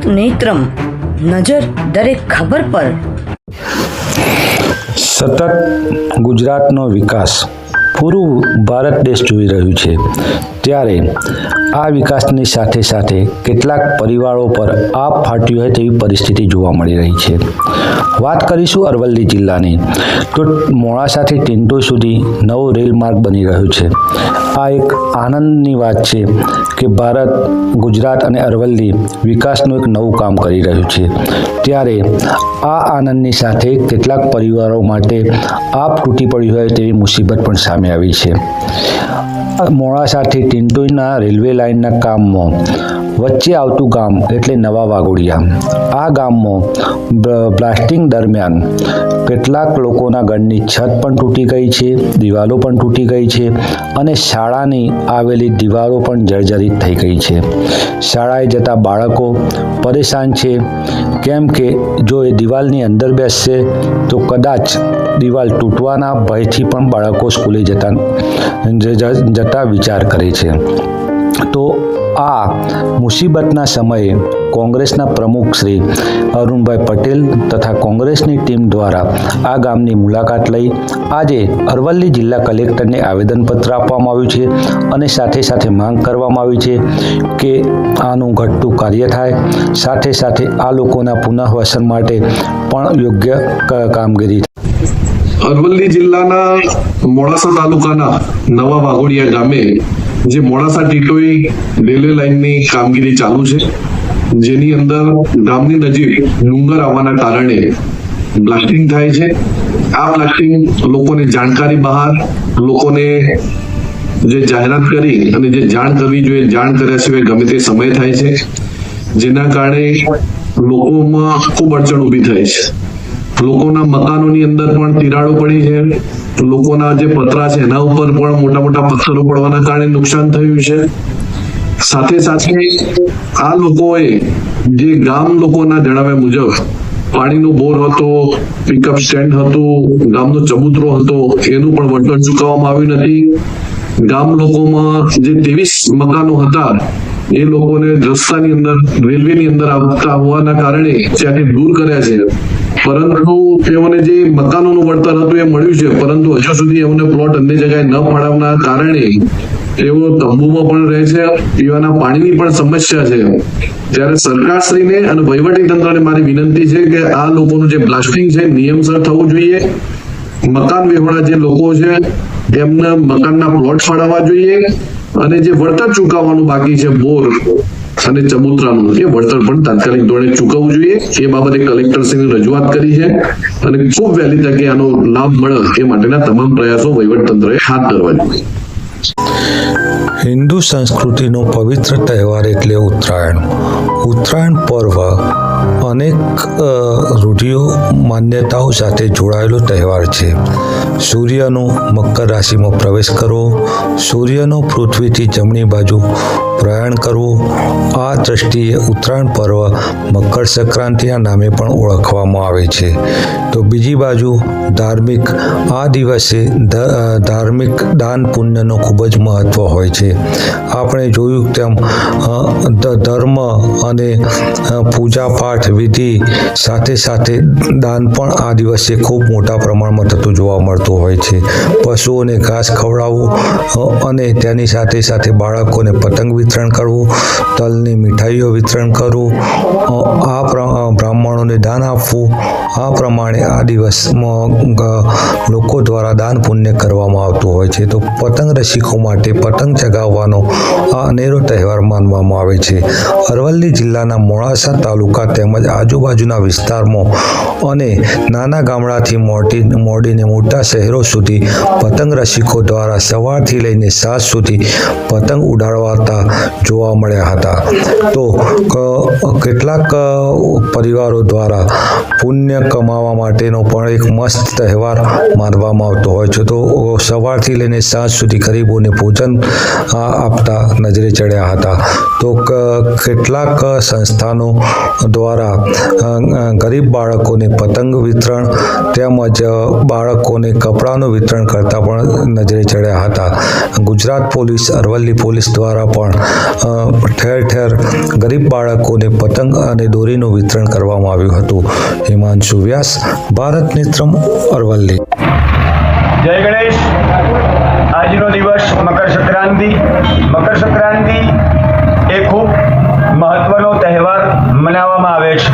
ભારત નેત્રમ નજર દરેક ખબર પર. સતત ગુજરાતનો વિકાસ પૂરું ભારત દેશ જોઈ રહ્યું છે. ત્યારે આ વિકાસની સાથે સાથે કેટલાક પરિવારો પર આપ ફાટ્યું હોય તેવી પરિસ્થિતિ જોવા મળી રહી છે. વાત કરીશું અરવલ્લી જિલ્લાની. તો મોડાસાથી ટિન્ટો સુધી નવો રેલ માર્ગ બની રહ્યો છે. આ એક આનંદની વાત છે કે ભારત, ગુજરાત અને અરવલ્લી વિકાસનું એક નવું કામ કરી રહ્યું છે. ત્યારે આ આનંદની સાથે કેટલાક પરિવારો માટે આપ તૂટી પડ્યું હોય તેવી મુસીબત પણ સામે આવી છે. મોડાસાથી ટિન્ટોઈના રેલવે લાઇનના કામમાં વચ્ચે આવતું ગામ એટલે નવા વાઘોડિયા. આ ગામમાં બ્લાસ્ટિંગ દરમિયાન કેટલાક લોકોના ઘરની છત પણ તૂટી ગઈ છે, દિવાલો પણ તૂટી ગઈ છે અને શાળાની આવેલી દિવાલો પણ જર્જરિત થઈ ગઈ છે. શાળાએ જતા બાળકો પરેશાન છે, કેમ કે જો એ દિવાલની અંદર બેસશે, તો કદાચ દિવાલ તૂટવાના ભયથી પણ બાળકો સ્કૂલે જતા જતા વિચાર કરે છે. તો આ મુસીબતના સમયે કોંગ્રેસના પ્રમુખ શ્રી અરુણભાઈ પટેલ તથા કોંગ્રેસની ટીમ દ્વારા આ ગામની મુલાકાત લઈ આજે અરવલ્લી જિલ્લા કલેક્ટરને આવેદનપત્ર આપવામાં આવ્યું છે અને સાથે સાથે માંગ કરવામાં આવી છે કે આનું ઘટતું કાર્ય થાય. સાથે સાથે આ લોકોના પુનઃવસન માટે પણ યોગ્ય કામગીરી અરવલ્લી જિલ્લાના મોડાસા તાલુકાના નવા વાઘોડિયા ગામે જે મોડાસા ટીટોઈ રેલવે લાઇનની કામગીરી ચાલુ છે, જેની અંદર ગામની નજીક ડુંગર આવવાના કારણે બ્લાસ્ટિંગ થાય છે. આ બ્લાસ્ટિંગ લોકોને જાણકારી બહાર, લોકોને જે જાહેરાત કરી અને જે જાણ કરવી જોઈએ, જાણ કર્યા સિવાય ગમે તે સમય થાય છે, જેના કારણે લોકોમાં ખૂબ અડચણ ઊભી થાય છે. લોકોના મકાનોની અંદર પણ તિરાડો પડી છે. લોકોના જે પતરા છે, એના ઉપર પણ મોટા મોટા પથ્થરો પડવાના કારણે નુકસાન થયું છે. સાથે સાથે આ લોકોએ જે ગામ લોકોના જણાવ્યા મુજબ પાણીનો બોર હતો પિકઅપ સ્ટેન્ડ હતું, ગામનો ચબૂતરો હતો, એનું પણ વળતર ચૂકવવામાં આવ્યું નથી. ગામ લોકોમાં જે ત્રેવીસ મકાનો હતા, એ લોકોને રસ્તાની અંદર, રેલવેની અંદર આવતા હોવાના કારણે ત્યાંથી દૂર કર્યા છે. પરંતુ તેઓને જે મકાનોનું વળતર હતું એ મળ્યું છે, પરંતુ હજુ સુધી એમને પ્લોટ અન્ય જગ્યાએ ન ફાળવના કારણે તેઓ તંબુમાં પણ રહે છે, પીવાના પાણીની પણ સમસ્યા છે. ત્યારે સરકારશ્રીને અને વહીવટી તંત્રને મારી વિનંતી છે કે આ લોકોનું જે બ્લાસ્ટિંગ છે નિયમસર થવું જોઈએ. મકાન વિહોણા જે લોકો છે, એમને મકાનના પ્લોટ ફાળવવા જોઈએ અને જે વળતર ચૂકવવાનું બાકી છે, બોર. અને ચબૂતરાનું એ વળતર પણ તાત્કાલિક ધોરણે ચૂકવવું જોઈએ, એ બાબતે કલેક્ટરશ્રીને રજૂઆત કરી છે. અને ખૂબ વહેલી તકે આનો લાભ મળે એ માટેના તમામ પ્રયાસો વહીવટતંત્રએ હાથ ધરવા જોઈએ. હિન્દુ સંસ્કૃતિનો પવિત્ર તહેવાર એટલે ઉત્તરાયણ. ઉત્તરાયણ પર્વ અનેક રૂઢિઓ, માન્યતાઓ સાથે જોડાયેલો તહેવાર છે. સૂર્યનો મકર રાશિમાં પ્રવેશ કરવો સૂર્યનો પૃથ્વીથી જમણી બાજુ પ્રયાણ કરવું. આ દ્રષ્ટિએ ઉત્તરાયણ પર્વ મકર સંક્રાંતિના નામે પણ ઓળખવામાં આવે છે. તો બીજી બાજુ, ધાર્મિક, આ દિવસે ધાર્મિક દાન પુણ્યનો ખૂબ જ મહત્વ હોય છે. આપણે જોયું તેમ ધર્મ અને પૂજા પાઠ વિધિ સાથે સાથે દાન પણ આ દિવસે ખૂબ મોટા પ્રમાણમાં થતું જોવા મળતું હોય છે. પશુઓને ઘાસ ખવડાવવું અને તેની સાથે સાથે બાળકોને પતંગ વિતરણ કરવું તલની મીઠાઈઓ વિતરણ કરવું આ અ, બ્રાહ્મણોને દાન આપવું. આ પ્રમાણે આ દિવસમાં લોકો દ્વારા દાન પુણ્ય કરવામાં આવતું હોય છે. તો પતંગ રસિકો માટે પતંગ ચગાવવાનો આ અનેરો તહેવાર માનવામાં આવે છે. અરવલ્લી જિલ્લાના મોડાસા તાલુકા તેમજ આજુબાજુના વિસ્તારમાં અને નાના ગામડાથી મોટી મોડીને મોટા શહેરો સુધી પતંગ રસિકો દ્વારા સવારથી લઈને સાંજ સુધી પતંગ ઉડાડવાતા જોવા મળ્યા હતા. તો કેટલાક પરિવારો દ્વારા પુણ્ય કમાવા માટેનો પણ એક મસ્ત તહેવાર માનવામાં આવતો હોય છે. તો સવારથી લઈને સાંજ સુધી ગરીબોને ભોજન આપતા નજરે ચડ્યા હતા. તો કેટલાક સંસ્થાનો દ્વારા ગરીબ બાળકોને પતંગ વિતરણ તેમજ બાળકોને કપડાનું વિતરણ કરતા પણ નજરે ચડ્યા હતા. ગુજરાત પોલીસ, અરવલ્લી પોલીસ દ્વારા પણ ઠેર ઠેર ગરીબ બાળકોને પતંગ અને દોરીનું વિતરણ કરવામાં આવ્યું હતું. હિમાંશુ વ્યાસ, ભારત નેત્રમ, અરવલ્લી. જય ગણેશ. આજનો દિવસ મકર સંક્રાંતિ. મકર સંક્રાંતિ એ ખૂબ મહત્વનો તહેવાર મનાવવામાં આવે છે.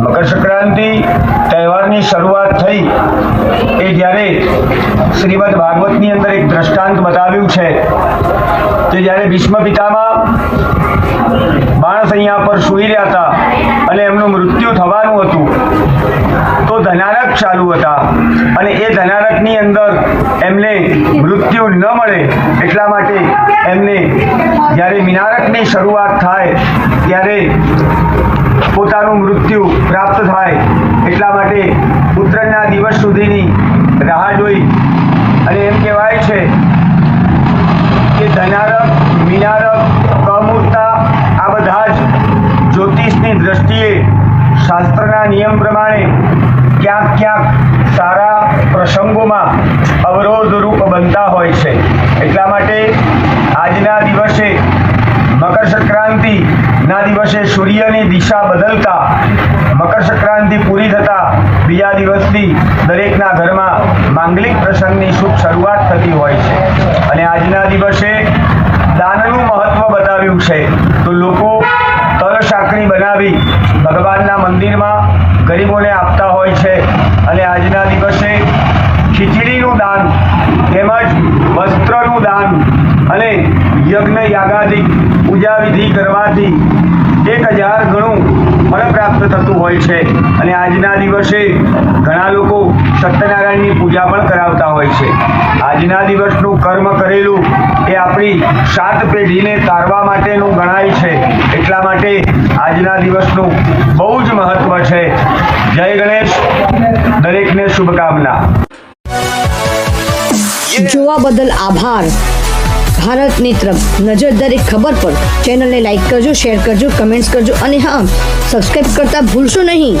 મકર સંક્રાંતિ તહેવારની શરૂઆત થઈ એ જ્યારે શ્રીમદ ભાગવતની અંદર એક દ્રષ્ટાંત બતાવ્યું છે કે જ્યારે ભીષ્મ પિતામાં બાણસૈયા પર સૂઈ રહ્યા હતા અને એમનું મૃત્યુ થવાનું હતું. તો ધનારક ચાલુ હતા અને એ ધનારકની અંદર એમને મૃત્યુ ન મળે એટલા માટે એમને જ્યારે મિનારકની શરૂઆત થાય, ત્યારે પોતાનું મૃત્યુ પ્રાપ્ત થાય એટલા માટે ઉત્તરાયણના દિવસ સુધીની રાહ જોઈ. અને એમ કહેવાય છે કે ધનારક, મિનારક કમૂર્તા આ બધા જ જ્યોતિષની દ્રષ્ટિએ શાસ્ત્રના નિયમ પ્રમાણે ક્યાંક ક્યાંક સારા પ્રસંગોમાં અવરોધરૂપ બનતા હોય છે. એટલા માટે આજના દિવસે મકર સંક્રાંતિ દિવસે સૂર્યની દિશા બદલતા મકર સંક્રાંતિ પૂરી થતા બીજા દિવસથી દરેકના ઘરમાં માંગલિક પ્રસંગની શુભ શરૂઆત થતી હોય છે. અને આજના દિવસે દાનનું મહત્વ બતાવ્યું છે. તો લોકો સાંકળી બનાવી ભગવાનના મંદિરમાં ગરીબોને આપતા હોય છે. અને આજના દિવસે ખીચડીનું દાન તેમજ વસ્ત્રનું દાન અને યજ્ઞ યાગાદિક પૂજા વિધિ કરવાથી એક હજાર ગણું ફળ પ્રાપ્ત થતું હોય છે. અને આજના દિવસે ઘણા લોકો સત્યનારાયણની પૂજા પણ કરાવતા હોય છે. આજના દિવસનું કર્મ કરેલું એ આપણી સાત પેઢીને તારવા માટેનું ગણાય છે. એટલા માટે આજના દિવસનું બહુ જ મહત્વ છે. જય ગણેશ. દરેકને શુભકામના. જોવા બદલ આભાર. ભારત નેત્રમ નજર દરેક ખબર પર. ચેનલને લાઈક કરજો શેર કરજો કમેન્ટ્સ કરજો અને હા સબસ્ક્રાઇબ કરતા ભૂલશો નહીં.